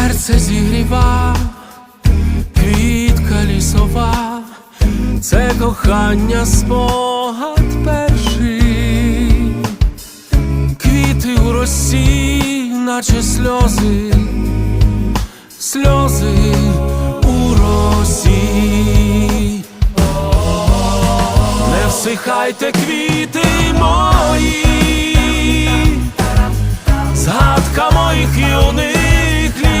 серце зігрівав, квітка лісова, це кохання спогад перший, квіти у росі, наче сльози, сльози у росі, не всихайте квіти мої.